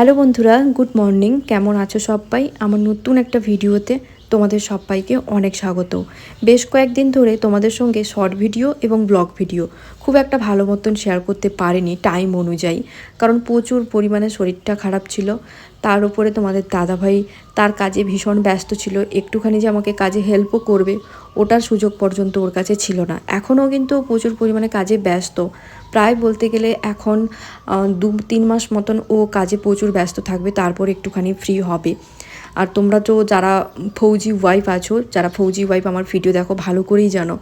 Hello বন্ধুরা good morning. কেমন আছো সবাই? আমার নতুন একটা ভিডিওতে তোমাদের সবাইকে অনেক স্বাগত। বেশ কয়েকদিন ধরে তোমাদের সঙ্গে শর্ট ভিডিও এবং ব্লগ ভিডিও খুব একটা ভালো মতন শেয়ার করতে পারিনি টাইম অনুযায়ী। কারণ প্রচুর পরিমাণে শরীরটা খারাপ ছিল। তার উপরে তোমাদের দাদাভাই তার কাজে ভীষণ ব্যস্ত ছিল। একটুখানি যে আমাকে কাজে হেল্পও করবে, ওটার সুযোগ পর্যন্ত ওর কাছে ছিল না। এখনও কিন্তু প্রচুর পরিমাণে কাজে ব্যস্ত। প্রায় বলতে গেলে এখন দু তিন মাস মতন ও কাজে প্রচুর ব্যস্ত থাকবে, তারপর একটুখানি ফ্রি হবে। আর তোমরা তো যারা ফৌজি ওয়াইফ আছো, যারা ফৌজি ওয়াইফ আমার ভিডিও দেখো, ভালো করেই জানো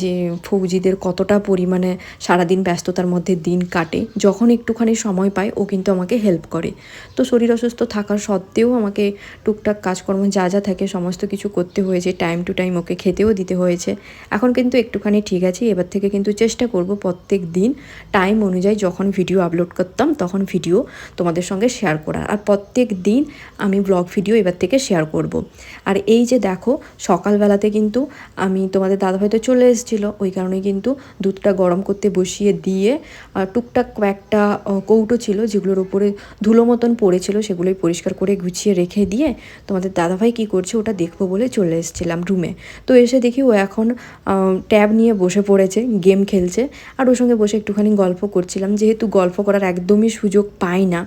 যে ফৌজিদের কতটা পরিমাণে সারাদিন ব্যস্ততার মধ্যে দিন কাটে। যখন একটুখানি সময় পায়, ও কিন্তু আমাকে হেল্প করে। তো শরীর অসুস্থ থাকার সত্ত্বেও আমাকে টুকটাক কাজকর্ম যা যা থাকে, সমস্ত কিছু করতে হয়েছে। টাইম টু টাইম ওকে খেতেও দিতে হয়েছে। এখন কিন্তু একটুখানি ঠিক আছে, এবার থেকে কিন্তু চেষ্টা করব প্রত্যেক দিন টাইম অনুযায়ী যখন ভিডিও আপলোড করতাম, তখন ভিডিও তোমাদের সঙ্গে শেয়ার করার। আর প্রত্যেক দিন আমি ব্লগ ভিডিও এবার থেকে শেয়ার করব। আর এই যে দেখো, সকালবেলাতে কিন্তু আমি তোমাদের দাদাভাই তো চলে এসেছিল, ওই কারণে কিন্তু দুধটা গরম করতে বসিয়ে দিয়ে টুকটাক কয়েকটা কৌটো ছিল যেগুলোর উপরে ধুলো মতন পড়েছিল, সেগুলোই পরিষ্কার করে গুছিয়ে রেখে দিয়ে তোমাদের দাদাভাই কী করছে ওটা দেখব বলে চলে এসেছিলাম রুমে তো এসে দেখি ও এখন ট্যাব নিয়ে বসে পড়েছে গেম খেলছে আর ওর সঙ্গে বসে একটুখানি গল্প করছিলাম, যেহেতু গল্প করার একদমই সুযোগ পাই না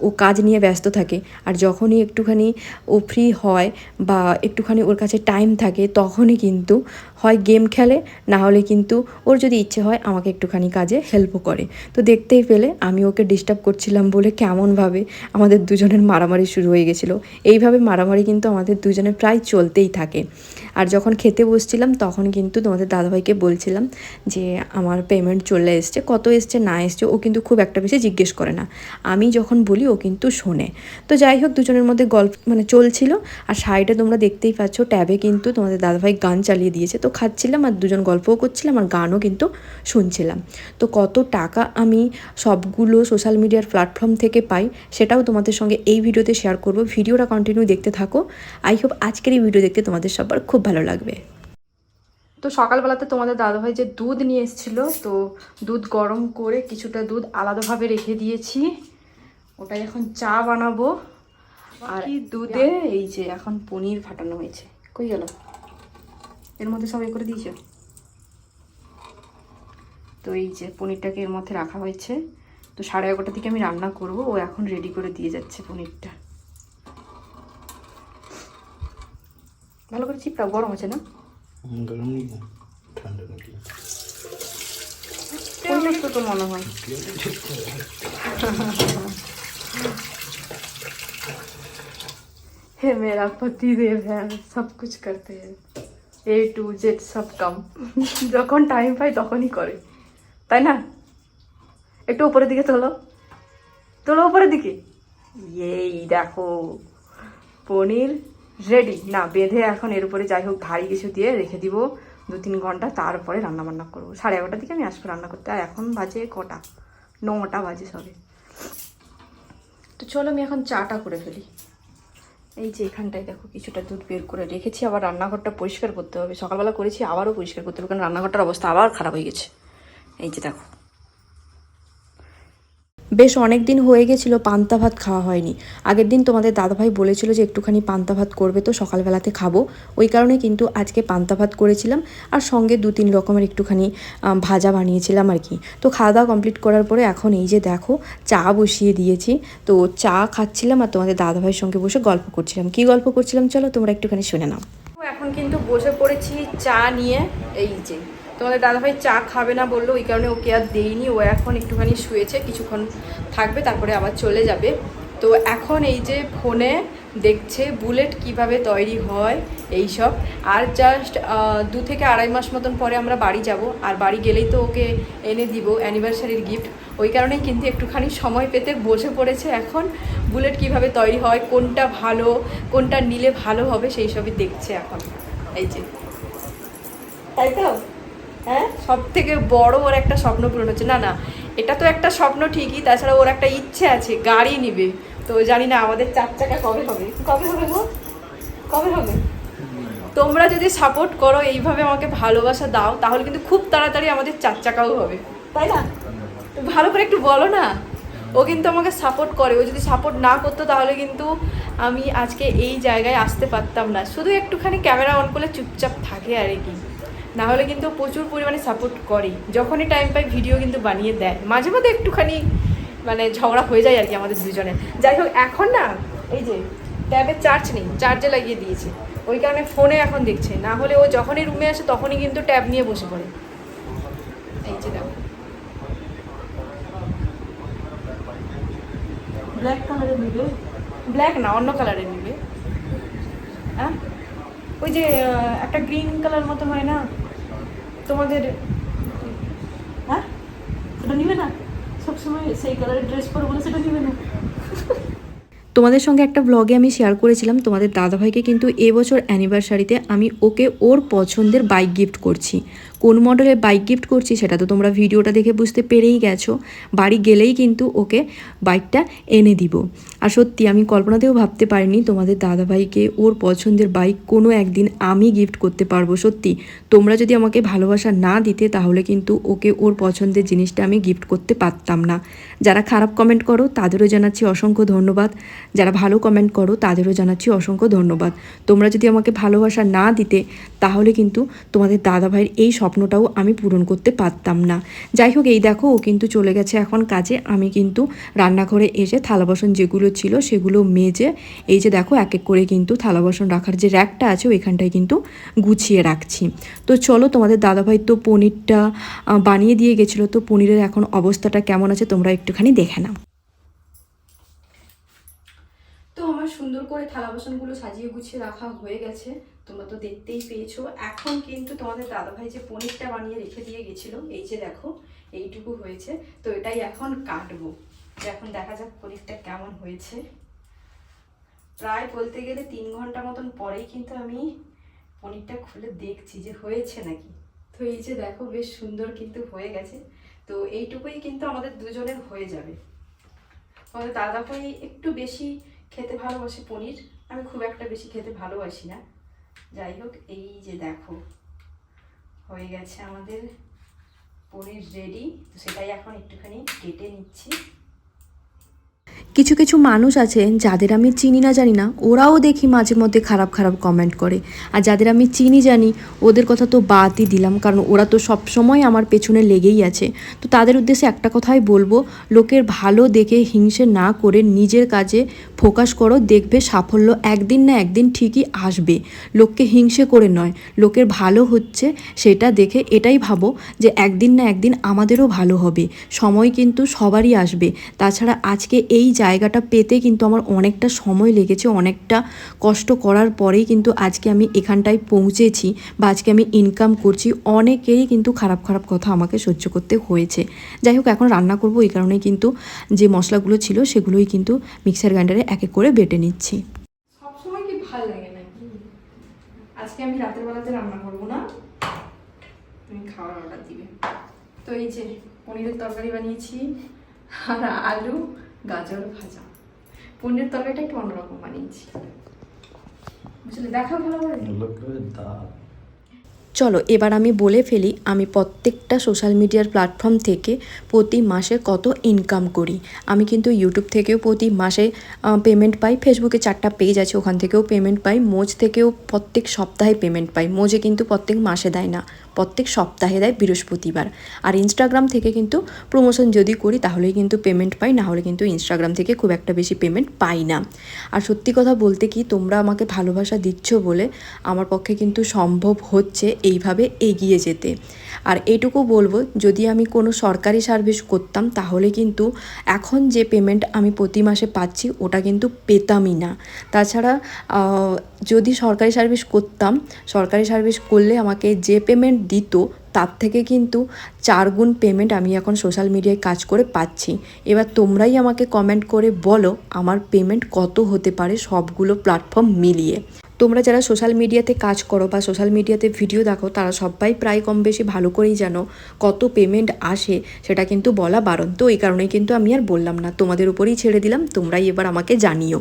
ও কাজ নিয়ে ব্যস্ত থাকে। আর যখনই একটুখানি ও ফ্রি হয় বা একটুখানি ওর কাছে টাইম থাকে, তখনই কিন্তু হয় গেম খেলে। না হলে কিন্তু ওর যদি ইচ্ছে হয়, আমাকে একটুখানি কাজে হেল্পও করে। তো দেখতেই পেলে আমি ওকে ডিস্টার্ব করছিলাম বলে কেমনভাবে আমাদের দুজনের মারামারি শুরু হয়ে গেছিল। এইভাবে মারামারি কিন্তু আমাদের দুজনের প্রায় চলতেই থাকে। আর যখন খেতে বসছিলাম, তখন কিন্তু তোমাদের দাদাভাইকে বলছিলাম যে, আমার পেমেন্ট চলে এসছে। কত এসছে না এসছে? ও কিন্তু খুব একটা বেশি জিজ্ঞেস করে না। আমি যখন বলি ও কিন্তু শোনে। তো যাই হোক, দুজনের মধ্যে গল্প মানে চলছিল। আর সাইডে তোমরা দেখতেই পাচ্ছ, ট্যাবে কিন্তু তোমাদের দাদাভাই গান চালিয়ে দিয়েছে। তো খাচ্ছিলাম আর দুজন গল্পও করছিলাম আর গানও কিন্তু শুনছিলাম। তো কত টাকা আমি সবগুলো সোশ্যাল মিডিয়ার প্ল্যাটফর্ম থেকে পাই, সেটাও তোমাদের সঙ্গে এই ভিডিওতে শেয়ার করব। ভিডিওটা কন্টিনিউ দেখতে থাকো। আই হোপ আজকের এই ভিডিও দেখতে তোমাদের সবার খুব ভালো লাগবে। তো সকালবেলাতে তোমাদের দাদাভাই যে দুধ নিয়ে এসেছিল, তো দুধ গরম করে কিছুটা দুধ আলাদাভাবে রেখে দিয়েছি। ওটাই এখন চা বানাবো। আর দুধে এই যে এখন পনির ফাটানো হয়েছে। কই গেল? এর মধ্যে সবাই করে দিয়েছ? তো এই যে পনিরটাকে এর মধ্যে রাখা হয়েছে। তো সাড়ে এগারোটার দিকে আমি রান্না করব। ও এখন রেডি করে দিয়ে যাচ্ছে পনিরটা। ভালো করে চিপটা গরম আছে না? গরম ঠান্ডা নাকি তো তো মনে হয়? हे मेरा पति देव है सब कुछ करते हैं এ টু জেড সব কাম যখন টাইম পাই তখনই করে তাই না একটু উপরের দিকে তোলো তোলো উপরের দিকে এই দেখো পনির রেডি না বেঁধে এখন এর উপরে যাই হোক ভারী কিছু দিয়ে রেখে দিব দু তিন ঘন্টা তারপরে রান্না বান্না করবো সাড়ে এগারোটার দিকে আমি আসবো রান্না করতে আর এখন বাজে কটা নটা বাজে সবে তো চলো আমি এখন চাটা করে ফেলি। এই যে এখানটায় দেখো কিছুটা দুধ বের করে রেখেছি, আবার রান্নাঘরটা পরিষ্কার করতে হবে। সকালবেলা করেছি, আবারও পরিষ্কার করতে হবে, কারণ রান্নাঘরটার অবস্থা আবার খারাপ হয়ে গেছে। এই যে দেখো। বেশ অনেক দিন হয়ে গেছিল, পান্তা ভাত খাওয়া হয়নি। আগের দিন তোমাদের দাদাভাই বলেছিল যে একটুখানি পান্তা ভাত করবে তো সকালবেলাতে খাব। ওই কারণে কিন্তু আজকে পান্তা ভাত করেছিলাম আর সঙ্গে দু তিন রকমের একটুখানি ভাজা বানিয়েছিলাম আর কি। তো খাওয়া দাওয়া কমপ্লিট করার পরে এখন এই যে দেখো, চা বসিয়ে দিয়েছি। তো চা খাচ্ছিলাম আর তোমাদের দাদাভাইয়ের সঙ্গে বসে গল্প করছিলাম। কি গল্প করছিলাম চলো তোমরা একটুখানি শুনে নাও। এখন কিন্তু বসে পড়েছি চা নিয়ে। এই যে তোমাদের দাদাভাই চা খাবে না বলল, ওই কারণে ওকে আর দেইনি, ও এখন একটুখানি শুয়েছে, কিছুক্ষণ থাকবে, তারপরে আবার চলে যাবে। তো এখন এই যে ফোনে দেখছে বুলেট কীভাবে তৈরি হয়, এই সব। আর জাস্ট দু থেকে আড়াই মাস মতন পরে আমরা বাড়ি যাব, আর বাড়ি গেলেই তো ওকে এনে দিব অ্যানিভার্সারির গিফট ওই কারণেই কিন্তু একটুখানি সময় পেতে বসে পড়েছে এখন। বুলেট কীভাবে তৈরি হয়, কোনটা ভালো, কোনটা নিলে ভালো হবে, সেই সবই দেখছে এখন। এই যে। তাই তো? হ্যাঁ? সব থেকে বড় ওর একটা স্বপ্ন পূরণ হচ্ছে। না না, এটা তো একটা স্বপ্ন ঠিকই, তাছাড়া ওর একটা ইচ্ছে আছে, গাড়ি নিবে। তো জানি না আমাদের চার চাকা কবে হবে। কবে হবে গো? কবে হবে? তোমরা যদি সাপোর্ট করো, এইভাবে আমাকে ভালোবাসা দাও, তাহলে কিন্তু খুব তাড়াতাড়ি আমাদের চার চাকাও হবে। তাই না? ভালো করে একটু বলো না। ও কিন্তু আমাকে সাপোর্ট করে। ও যদি সাপোর্ট না করতো, তাহলে কিন্তু আমি আজকে এই জায়গায় আসতে পারতাম না। শুধু একটুখানি ক্যামেরা অন করলে চুপচাপ থাকে আর কি। না হলে কিন্তু প্রচুর পরিমাণে সাপোর্ট করে যখনই টাইম পাই ভিডিও কিন্তু বানিয়ে দেয়। মাঝে মধ্যে একটুখানি মানে ঝগড়া হয়ে যায় আর কি আমাদের দুজনের যাই হোক এখন না এই যে ট্যাবের চার্জ নেই চার্জে লাগিয়ে দিয়েছে। ওই কারণে ফোনে এখন দেখছে। না হলে ও যখনই রুমে আসে তখনই কিন্তু ট্যাব নিয়ে বসে পড়ে। এই যে দেখো। ব্ল্যাক কালারের নিবে? ব্ল্যাক না অন্য কালারের নিবে। হ্যাঁ? ওই যে একটা গ্রিন কালার মতো হয় না? তোমাদের হ্যাঁ? তোমাদের সঙ্গে একটা ব্লগে আমি শেয়ার করেছিলাম, তোমাদের দাদাভাইকে কিন্তু এবছর অ্যানিভার্সারিতে আমি ওকে ওর পছন্দের বাইক গিফট করছি। কোন মডেলের বাইক গিফট করছি সেটা তো তোমরা ভিডিওটা দেখে বুঝতে পেরেই গেছো। বাড়ি গেলেই কিন্তু ওকে বাইকটা এনে দিব। আর সত্যি, আমি কল্পনাতেও ভাবতে পারিনি তোমাদের দাদাভাইকে ওর পছন্দের বাইক কোনো একদিন আমি গিফট করতে পারব। সত্যি, তোমরা যদি আমাকে ভালোবাসা না দিতে তাহলে কিন্তু ওকে ওর পছন্দের জিনিসটা আমি গিফট করতে পারতাম না। যারা খারাপ কমেন্ট করো, তাদেরও জানাচ্ছি অসংখ্য ধন্যবাদ। যারা ভালো কমেন্ট করো, তাদেরও জানাচ্ছি অসংখ্য ধন্যবাদ। তোমরা যদি আমাকে ভালোবাসা না দিতে, তাহলে কিন্তু তোমাদের দাদাভাইয়ের এই স্বপ্নটাও আমি পূরণ করতে পারতাম না। যাই হোক, এই দেখো, ও কিন্তু চলে গেছে এখন কাজে। আমি কিন্তু রান্নাঘরে এসে থালা বাসন যেগুলো ছিল সেগুলো মেজে, এই যে দেখো, এক এক করে কিন্তু থালা বাসন রাখার যে র্যাকটা আছে, ওইখানটায় কিন্তু গুছিয়ে রাখছি। তো চলো, তোমাদের দাদাভাই তো পনিরটা বানিয়ে দিয়ে গেছিল। তো পনিরের এখন অবস্থাটা কেমন আছে, তোমরা একটুখানি দেখে নাও। তো আমার সুন্দর করে থালা বাসনগুলো সাজিয়ে গুছিয়ে রাখা হয়ে গেছে। তোমরা তো দেখতেই পেয়েছ। এখন কিন্তু তোমাদের দাদাভাই যে পনিরটা বানিয়ে রেখে দিয়ে গেছিল, এই যে দেখো, এইটুকু হয়েছে। তো এটাই এখন কাটবো। এখন দেখা যাক পনিরটা কেমন হয়েছে। প্রায় বলতে গেলে তিন ঘণ্টা মতন পরেই কিন্তু আমি পনিরটা খুলে দেখছি যে হয়েছে নাকি। তো এই যে দেখো, বেশ সুন্দর কিন্তু হয়ে গেছে। তো এইটুকুই কিন্তু আমাদের দুজনের হয়ে যাবে। আমাদের দাদা ভাই একটু বেশি খেতে ভালোবাসে পনির। আমি খুব একটা বেশি খেতে ভালোবাসি না। যাই হোক এই যে দেখো, হয়ে গেছে আমাদের পনির রেডি তো সেটাই এখন একটুখানি কেটে নিচ্ছি। কিছু কিছু মানুষ আছে যাদের আমি চিনি না, জানি না। ওরাও দেখি মাঝে মধ্যে খারাপ খারাপ কমেন্ট করে। আর যাদের আমি চিনি, জানি, ওদের কথা তো বাদই দিলাম, কারণ ওরা তো সব সময় আমার পেছনে লেগেই আছে। তো তাদের উদ্দেশ্যে একটা কথাই বলব, লোকের ভালো দেখে হিংসে না করে নিজের কাজে ফোকাস করো, দেখবে সাফল্য একদিন না একদিন ঠিকই আসবে। লোককে হিংসে করে নয়, লোকের ভালো হচ্ছে সেটা দেখে এটাই ভাবো যে একদিন না একদিন আমাদেরও ভালো হবে। সময় কিন্তু সবারই আসবে। তাছাড়া আজকে এই জায়গাটা পেতে কিন্তু আমার অনেকটা সময় লেগেছে, অনেকটা কষ্ট করার পরেই কিন্তু আজকে আমি এখানটায় পৌঁছেছি বা আজকে আমি ইনকাম করছি। অনেকেরই কিন্তু খারাপ খারাপ কথা আমাকে সহ্য করতে হয়েছে। যাই হোক, এখন রান্না করব, এই কারণে কিন্তু যে মশলাগুলো ছিল সেগুলোই কিন্তু মিক্সার গ্রাইন্ডারে এক এক করে বেটে নিচ্ছি। আজকে আমি রাতের বেলাতে রান্না না। তুমি খাবার অর্ডার দিবে। তো এই যে, পনিরের তরকারি বানিয়েছি আর আলু গাজর ভাজা। পনিরের তরকারিটা একটু অন্যরকম বানিয়েছি। বুঝলে দেখা ভালো করে. চলো এবার আমি বলে ফেলি আমি প্রত্যেকটা সোশ্যাল মিডিয়ার প্ল্যাটফর্ম থেকে প্রতি মাসে কত ইনকাম করি। আমি কিন্তু ইউটিউব থেকেও প্রতি মাসে পেমেন্ট পাই ফেসবুকে চারটা পেজ আছে ওখান থেকেও পেমেন্ট পাই মোজ থেকেও প্রত্যেক সপ্তাহে পেমেন্ট পাই। মোজে কিন্তু প্রত্যেক মাসে দেয় না। প্রত্যেক সপ্তাহে দেয় বৃহস্পতিবার। আর ইনস্টাগ্রাম থেকে কিন্তু প্রমোশন যদি করি, তাহলেই কিন্তু পেমেন্ট পাই, না হলে কিন্তু ইনস্টাগ্রাম থেকে খুব একটা বেশি পেমেন্ট পাই না। আর সত্যি কথা বলতে কি, তোমরা আমাকে ভালোবাসা দিচ্ছ বলে আমার পক্ষে কিন্তু সম্ভব হচ্ছে এইভাবে এগিয়ে যেতে। আর এইটুকু বলব, যদি আমি কোনো সরকারি সার্ভিস করতাম, তাহলে কিন্তু এখন যে পেমেন্ট আমি প্রতি মাসে পাচ্ছি, ওটা কিন্তু পেতামই না। তাছাড়া যদি সরকারি সার্ভিস করতাম, সরকারি সার্ভিস করলে আমাকে যে পেমেন্ট দিত, তার থেকে কিন্তু চারগুণ পেমেন্ট আমি এখন সোশ্যাল মিডিয়ায় কাজ করে পাচ্ছি। এবার তোমরাই আমাকে কমেন্ট করে বলো, আমার পেমেন্ট কত হতে পারে সবগুলো প্ল্যাটফর্ম মিলিয়ে। তোমরা যারা সোশ্যাল মিডিয়াতে কাজ করো বা সোশ্যাল মিডিয়াতে ভিডিও দেখো, তারা সবাই প্রায় কম বেশি ভালো করেই জানো কত পেমেন্ট আসে, সেটা কিন্তু বলা বারণ। তো এই কারণেই কিন্তু আমি আর বললাম না, তোমাদের উপরেই ছেড়ে দিলাম, তোমরাই এবার আমাকে জানিও।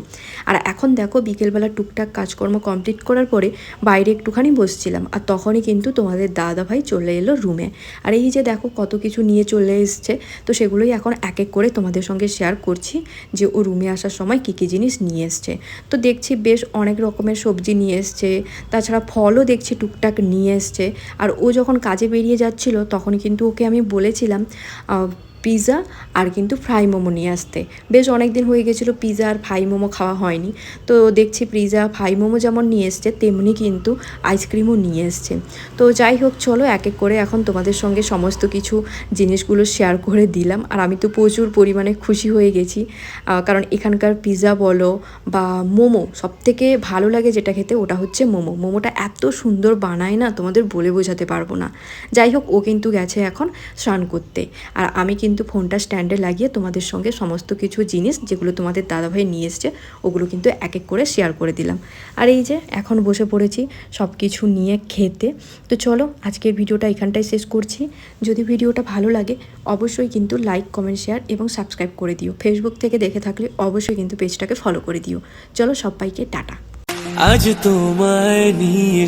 আর এখন দেখো বিকেলবেলা টুকটাক কাজকর্ম কমপ্লিট করার পরে বাইরে একটুখানি বসছিলাম, আর তখনই কিন্তু তোমাদের দাদা ভাই চলে এলো রুমে আর এই যে দেখো কত কিছু নিয়ে চলে এসছে, তো সেগুলোই এখন এক এক করে তোমাদের সঙ্গে শেয়ার করছি যে ও রুমে আসার সময় কী কী জিনিস নিয়ে এসছে। তো দেখছি বেশ অনেক রকমের সবজি নিয়ে এসছে, তাছাড়া ফলও দেখছি টুকটাক নিয়ে এসছে। আর ও যখন কাজে বেরিয়ে যাচ্ছিল, তখন কিন্তু ওকে আমি বলেছিলাম পিৎজা আর কিন্তু ফ্রাই মোমো নিয়ে আসতে। বেশ অনেক দিন হয়ে গেছিল পিৎজা আর ফ্রাই মোমো খাওয়া হয়নি। তো দেখছি পিৎজা ফ্রাই মোমো যেমন নিয়ে এসছে, তেমনি কিন্তু আইসক্রিমও নিয়ে এসছে। তো যাই হোক, চলো এক এক করে এখন তোমাদের সঙ্গে সমস্ত কিছু জিনিসগুলো শেয়ার করে দিলাম। আর আমি তো প্রচুর পরিমাণে খুশি হয়ে গেছি। কারণ এখানকার পিৎজা বলো বা মোমো সব থেকে ভালো লাগে যেটা খেতে ওটা হচ্ছে মোমো। মোমোটা এত সুন্দর বানায় না, তোমাদের বলে বোঝাতে পারব না। যাই হোক, ও কিন্তু গেছে এখন স্নান করতে। আর আমি কিন্তু ফোনটা স্ট্যান্ডে লাগিয়ে তোমাদের সঙ্গে সমস্ত কিছু জিনিস যেগুলো তোমাদের দাদাভাই নিয়ে এসছে, ওগুলো কিন্তু এক এক করে শেয়ার করে দিলাম। আর এই যে এখন বসে পড়েছি সব কিছু নিয়ে খেতে। তো চলো আজকের ভিডিওটা এখানটায় শেষ করছি। যদি ভিডিওটা ভালো লাগে, অবশ্যই কিন্তু লাইক কমেন্ট শেয়ার এবং সাবস্ক্রাইব করে দিও। ফেসবুক থেকে দেখে থাকলে অবশ্যই কিন্তু পেজটাকে ফলো করে দিও। চলো সবাইকে টাটা। আজ তোমায় নিয়ে